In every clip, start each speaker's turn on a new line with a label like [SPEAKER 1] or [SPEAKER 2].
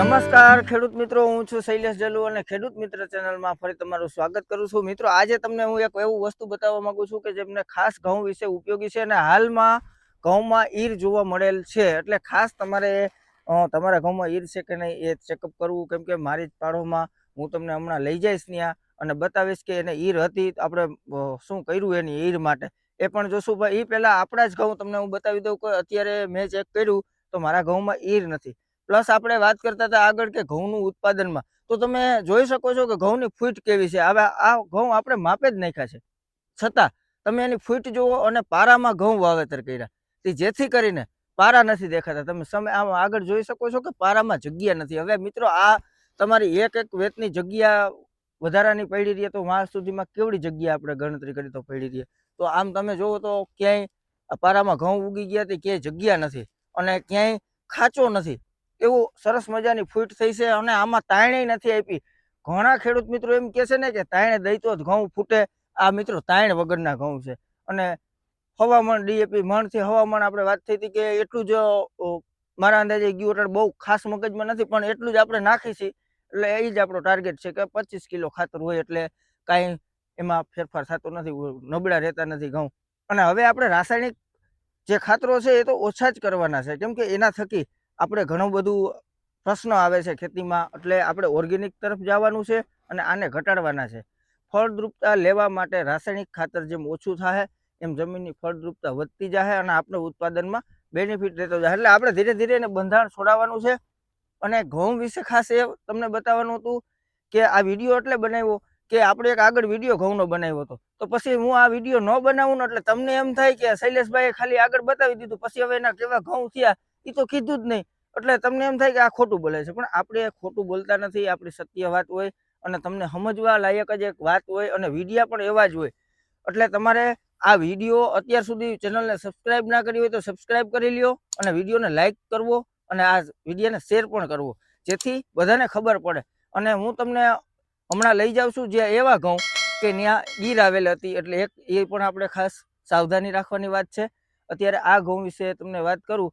[SPEAKER 1] નમસ્કાર, ખેડૂત મિત્રો. હું છું શૈલેષ જલુ અને ખેડૂત મિત્ર ચેનલમાં ફરી તમારું સ્વાગત કરું છું. મિત્રો, આજે તમને હું એક એવું વસ્તુ બતાવવા માંગુ છું કે જેમને ખાસ ઘઉં વિશે ઉપયોગી છે અને હાલમાં ઘઉંમાં ઈર જોવા મળેલ છે. એટલે ખાસ તમારે તમારા ઘઉંમાં ઈર છે કે નહીં એ ચેકઅપ કરવું. કેમ કે મારી જ પાડોમાં હું તમને હમણાં લઈ જઈશ ત્યાં અને બતાવીશ કે એને ઈર હતી. આપણે શું કર્યું એની ઈર માટે? એ પણ જોશું. ભાઈ એ પહેલાં આપણા જ ઘઉં તમને હું બતાવી દઉં કે અત્યારે મેં ચેક કર્યું તો મારા ઘઉંમાં ઈર નથી. પ્લસ આપણે વાત કરતા હતા આગળ કે ઘઉંનું ઉત્પાદનમાં. તો તમે જોઈ શકો છો કે ઘઉંની ફૂટ કેવી છે. હવે આ ઘઉં આપણે માપે જ નાખ્યા છે. છતાં, તમે એની ફૂટ જુઓ અને પારામાં ઘઉં વાવેતર કર્યા. તે જેથી કરીને પારા નથી દેખાતા. તમે સમય આમ આગળ જોઈ શકો છો કે પારામાં જગ્યા નથી. હવે મિત્રો, આ તમારી એક એક વેતની જગ્યા વધારાની પડી રહી તો માસ સુધીમાં કેવડી જગ્યા આપણે ગણતરી કરી તો પડી રહી તો આમ તમે જુઓ તો ક્યાંય પારામાં ઘઉં ઉગી ગયા તે ક્યાંય જગ્યા નથી. અને ક્યાંય ખાંચો નથી. એવું સરસ મજાની ફૂટ થઈ છે અને આમાં તાણે નથી આપી. ઘણા ખેડૂત મિત્રો એમ કહે છે ને કે તાણે દઈ તો જ ઘઉં ફૂટે. આ મિત્રો તાણ વગરના ઘઉં છે. અને હવામાન ડીએપી મણથી હવામાન આપણે વાત થઈ હતી કે એટલું જ મારા અંદાજે ગયું એટલે બહુ ખાસ મગજમાં નથી, પણ એટલું જ આપણે નાખી છીએ. એટલે એ જ આપણો ટાર્ગેટ છે કે પચીસ કિલો ખાતર હોય એટલે કાંઈ એમાં ફેરફાર થતો નથી નબળા રહેતા નથી ઘઉં. અને હવે આપણે રાસાયણિક જે ખાતરો છે એ તો ઓછા જ કરવાના છે. કેમ કે એના થકી આપણે ઘણું બધું પ્રશ્ન આવે છે ખેતીમાં, એટલે આપણે ઓર્ગેનિક તરફ જવાનું છે અને આને ઘટાડવાના છે. ફળદ્રુપતા લેવા માટે રાસાયણિક ખાતર જેમ ઓછું થાય એમ જમીનની ફળદ્રુપતા વધતી જાય અને આપણે ઉત્પાદનમાં બેનિફિટ રહેતો જાય એટલે આપણે ધીરે ધીરે એને બંધારણ છોડાવવાનું છે. અને ઘઉં વિશે ખાસ એ તમને બતાવવાનું હતું કે આ વીડિયો એટલે બનાવ્યો કે આપણે એક આગળ વીડિયો ઘઉંનો બનાવ્યો હતો. તો પછી હું આ વીડિયો ન બનાવું એટલે તમને એમ થાય કે શૈલેષભાઈએ ખાલી આગળ બતાવી દીધું. પછી હવે એના કેવા ઘઉં થયા? એ તો કીધું જ નહીં. એટલે તમને એમ થાય કે આ ખોટું બોલે છે. પણ આપણે ખોટું બોલતા નથી, આપણી સત્ય વાત હોય અને તમને સમજવા લાયક જ એક વાત હોય અને વિડીયા પણ એવા જ હોય. એટલે તમારે આ વીડિયો અત્યાર સુધી ચેનલને સબસ્ક્રાઇબ ના કરી હોય તો સબસ્ક્રાઇબ કરી લ્યો અને વિડીયોને લાઇક કરવો અને આ વિડીયોને શેર પણ કરવો. જેથી બધાને ખબર પડે. અને હું તમને હમણાં લઈ જાઉં છું જે એવા ઘઉં કે ત્યાં ગીર આવેલ હતી. એટલે એક એ પણ આપણે ખાસ સાવધાની રાખવાની વાત છે. અત્યારે આ ઘઉં વિશે તમને વાત કરું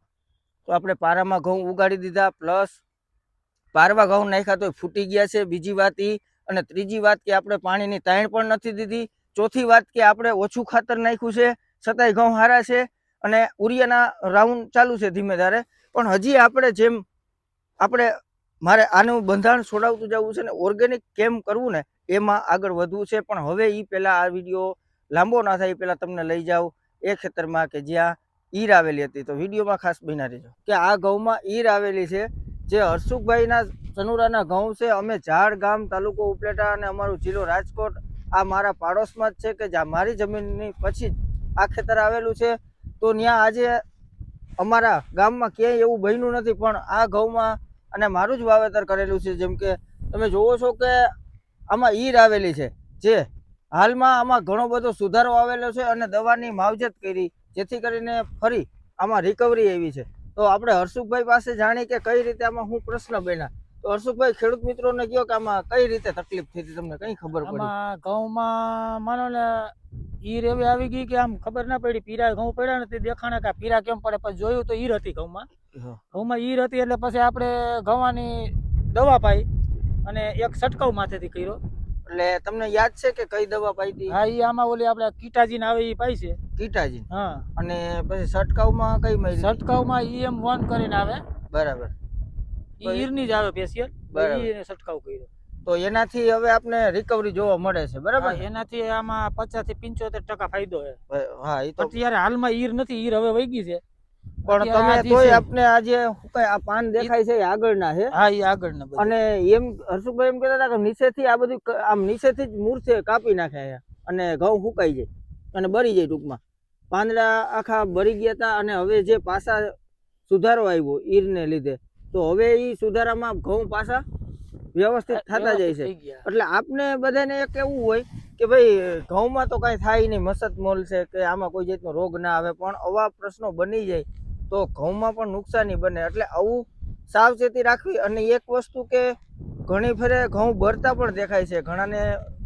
[SPEAKER 1] તો આપણે પારામાં ઘઉં ઉગાડી દીધા પ્લસ પારવા ઘઉં નાખ્યા તો ફૂટી ગયા છે. બીજી વાત એ અને ત્રીજી વાત કે આપણે પાણીની તાણ પણ નથી દીધી. ચોથી વાત કે આપણે ઓછું ખાતર નાખ્યું છે, છતાંય ઘઉં હારા છે, અને ઉરિયાના રાઉન્ડ ચાલુ છે ધીમે ધારે. પણ હજી આપણે જેમ આપણે મારે આનું બંધારણ છોડાવતું જવું છે ને ઓર્ગેનિક કેમ કરવું ને, એમાં આગળ વધવું છે. પણ હવે એ પહેલાં આ વીડિયો લાંબો ના થાય, એ પહેલાં તમને લઈ જાઓ. એ ખેતરમાં કે જ્યાં ઈર આવેલી હતી. તો વિડીયોમાં ખાસ બન્યા રહેજો. કે આ ઘઉંમાં ઈર આવેલી છે, જે હર્ષુકભાઈના સનુરાના ઘઉં છે, અમે ઝાડ, ગામ, તાલુકો ઉપલેટા અને અમારું જિલ્લો રાજકોટ, આ મારા પાડોશમાં જ છે કે જ્યાં મારી જમીનની પછી આ ખેતર આવેલું છે. તો ત્યાં આજે અમારા ગામમાં ક્યાંય એવું બન્યું નથી, પણ આ ઘઉંમાં અને મારું જ વાવેતર કરેલું છે. જેમ કે તમે જોવો છો કે આમાં ઈર આવેલી છે, જે હાલમાં આમાં ઘણો બધો સુધારો આવેલો છે અને દવાની માવજત કરી જેથી કરીને ફરી આમાં રિકવરી એવી છે. તો આપણે હર્ષુખભાઈ પાસે જાણીએ કે કઈ રીતે આમાં હું પ્રશ્ન બન્યા. તો હર્ષુખભાઈ ખેડૂત મિત્રોને કહો કે આમાં કઈ રીતે તકલીફ થઈ હતી? તમને કઈ ખબર પડી?
[SPEAKER 2] ઘઉંમાં માનો ને ઈર એવી આવી ગઈ કે આમ ખબર ના પડી. પીરા ઘઉં પડ્યા ને તે દેખાણે કે પીરા કેમ પડે? પછી જોયું તો ઈર હતી ઘઉંમાં. ઘઉંમાં ઈર હતી એટલે પછી આપણે ઘઉંની દવા પાઈ અને એક છંટકાવ માથેથી કર્યો.
[SPEAKER 1] એટલે તમને યાદ છે કે કઈ દવા પાઈ
[SPEAKER 2] હા ઈ આમાં ઓલી આપણે કીટાજીન આવે ઈ પાઈ છે.
[SPEAKER 1] કીટાજીન?
[SPEAKER 2] હા.
[SPEAKER 1] અને પછી છંટકાવમાં કઈ
[SPEAKER 2] છંટકાવમાં ઈ એમ વન કરીને આવે.
[SPEAKER 1] બરાબર.
[SPEAKER 2] ઈ ઈરની જ આવે ફેશિયલ
[SPEAKER 1] બરાબર.
[SPEAKER 2] છંટકાવ કર્યો.
[SPEAKER 1] તો એનાથી હવે આપણે રિકવરી જોવા મળે છે બરાબર?
[SPEAKER 2] એનાથી આમાં પચાસથી પંચોતેર ટકા ફાયદો છે.
[SPEAKER 1] હા એ તો
[SPEAKER 2] અત્યારે હાલમાં ઈર નથી ઈર હવે વહી ગઈ છે.
[SPEAKER 1] પણ તમે તોય આપને આજે કઈ આ પાન દેખાય છે એ આગળના છે
[SPEAKER 2] હા એ આગળ ના
[SPEAKER 1] અને એમ હર્ષુભાઈ એમ કહેતા હતા કે નીચેથી આ બધું આમ નીચેથી જ મૂર્છે કાપી નાખ્યા અને ઘઉં સુકાઈ જાય અને બળી જાય ટૂંકમાં. પાંદડા આખા બળી ગયા હતા અને હવે જે પાછા સુધારો આવ્યો ઈરને લીધે તો હવે એ સુધારામાં ઘઉં પાછા વ્યવસ્થિત થતા જાય છે. એટલે આપને બધાને એક એવું હોય કે ભાઈ ઘઉંમાં તો કાંઈ થાય નહીં મસત મોલ છે કે આમાં કોઈ જાતનો રોગ ના આવે પણ આવા પ્રશ્નો બની જાય તો ઘઉંમાં પણ નુકસાની બને. એટલે આવું સાવચેતી રાખવી અને એક વસ્તુ કે ઘણી ફેરે ઘઉં બરતા પણ દેખાય છે. ઘણાને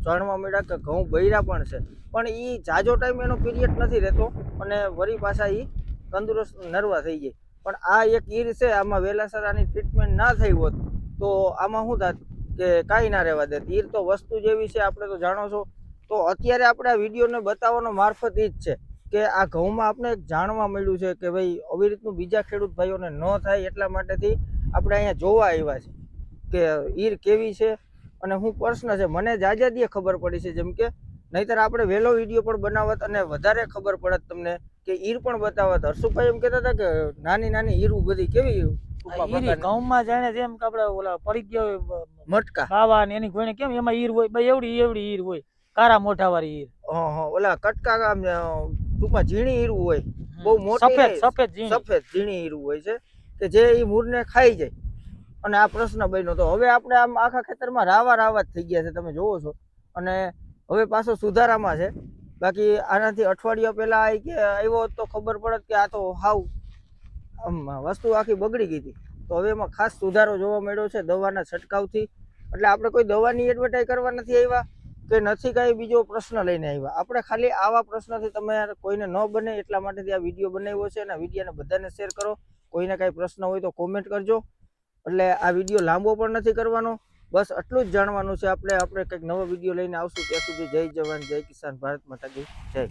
[SPEAKER 1] જાણવા મળ્યા કે ઘઉં બૈરા પણ છે. પણ એ જાજો ટાઈમ એનો પીરિયડ નથી રહેતો અને વરી પાછા એ તંદુરસ્ત નરવા થઈ જાય. પણ આ એક ઈર છે, આમાં વેલાસરાની ટ્રીટમેન્ટ ના થઈ હોત તો આમાં શું થાત કે કાંઈ ના રહેવા દેત. ઈર તો વસ્તુ જેવી છે, આપણે તો જાણો છો. તો અત્યારે આપણે આ વિડીયોને બતાવવાનો મારફત એ જ છે. કે આ ઘઉંમાં આપણે જાણવા મળ્યું છે કે ભાઈ આવી રીતનું બીજા ખેડૂત ભાઈઓને ન થાય એટલા માટેથી આપણે અહીંયા જોવા આવ્યા છે કે ઈર કેવી છે અને હું પ્રશ્ન છે મને જાજાદીએ ખબર પડી છે જેમ કે નહીતર આપણે વહેલો વીડિયો પણ બનાવત અને વધારે ખબર પડત તમને કે ઈર પણ બતાવત. હર્ષુભાઈ એમ કહેતા હતા કે નાની નાની ઈર બધી કેવી?
[SPEAKER 2] ઘઉંમાં જાણે જેમ કે આપણે ઓલા પડી ગયા હોય
[SPEAKER 1] મટકા.
[SPEAKER 2] બાવા ને એની ગોળણી કેમ એમાં ઈર હોય એવડી એવડી ઈર હોય કારા મોઢા વાળી ઈર
[SPEAKER 1] ઓલા કટકા ટૂંકમાં ઝીણી હીરું હોય. બહુ મોટી
[SPEAKER 2] સફેદ સફેદ ઝીણી.
[SPEAKER 1] સફેદ ઝીણી હીરું હોય છે કે જે એ મૂળને ખાઈ જાય. અને આ પ્રશ્ન બન્યો. તો હવે આપણે આમ આખા ખેતરમાં રાવા રાવા જ થઈ ગયા છે તમે જોવો છો. અને હવે પાછો સુધારામાં છે. બાકી આનાથી અઠવાડિયા પહેલા આવી કે આવ્યો તો ખબર પડત કે આ તો હાવ આમ વસ્તુ આખી બગડી ગઈ હતી. તો હવે એમાં ખાસ સુધારો જોવા મળ્યો છે દવાના છંટકાવથી. એટલે આપણે કોઈ દવાની એડવર્ટાઈઝ કરવા નથી આવ્યા. કે નથી કાંઈ બીજો પ્રશ્ન લઈને આવ્યા. આપણે ખાલી આવા પ્રશ્નથી તમે કોઈને ન બને એટલા માટેથી આ વીડિયો બનાવ્યો છે અને વિડીયોને બધાને શેર કરો. કોઈને કાંઈ પ્રશ્ન હોય તો કોમેન્ટ કરજો. એટલે આ વીડિયો લાંબો પણ નથી કરવાનો. બસ આટલું જ જાણવાનું છે. આપણે આપણે કંઈક નવો વીડિયો લઈને આવશું. ત્યાં સુધી જય જવાન, જય કિસાન ભારત માતાજી જય.